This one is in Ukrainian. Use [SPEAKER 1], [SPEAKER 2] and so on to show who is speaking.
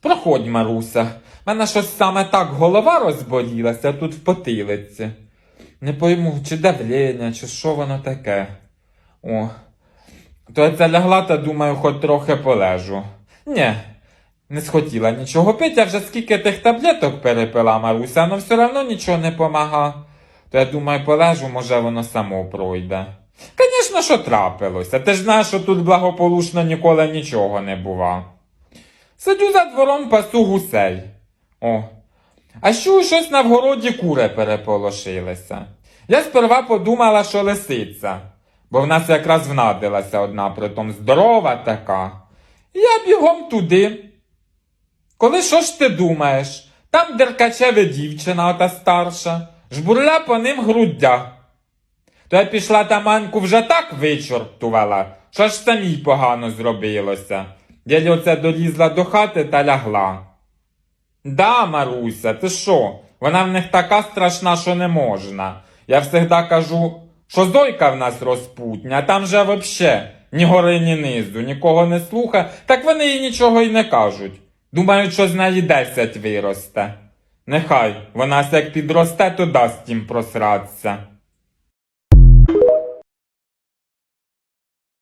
[SPEAKER 1] Проходь, Маруся. Мене щось саме так голова розболілася тут в потилиці. Не пойму, чи давлення, чи що воно таке. О. То я це лягла та думаю, хоч трохи полежу. Нє, не схотіла нічого пити, я вже скільки тих таблеток перепила, Маруся, але все одно нічого не помага. То я думаю, полежу, може воно само пройде. Звісно, що трапилося. Ти ж знаєш, що тут благополучно ніколи нічого не бува. Сидю за двором пасу гусей. О. А що щось на вгороді кури переполошилися. Я сперва подумала, що лисиця, бо в нас якраз внадилася одна, притом здорова така. Я бігом туди. Коли що ж ти думаєш? Там деркачеве дівчина ота старша, жбурля по ним груддя. То я пішла та маньку вже так вичортувала, що ж самій погано зробилося. Я оце долізла до хати та лягла. Да, Маруся, ти що? Вона в них така страшна, що не можна. Я завжди кажу, що зойка в нас розпутня, там же вообще ні гори, ні низу, нікого не слуха, так вони їй нічого й не кажуть. Думають, що з неї десять виросте. Нехай, вона як підросте, то дасть їм просратися.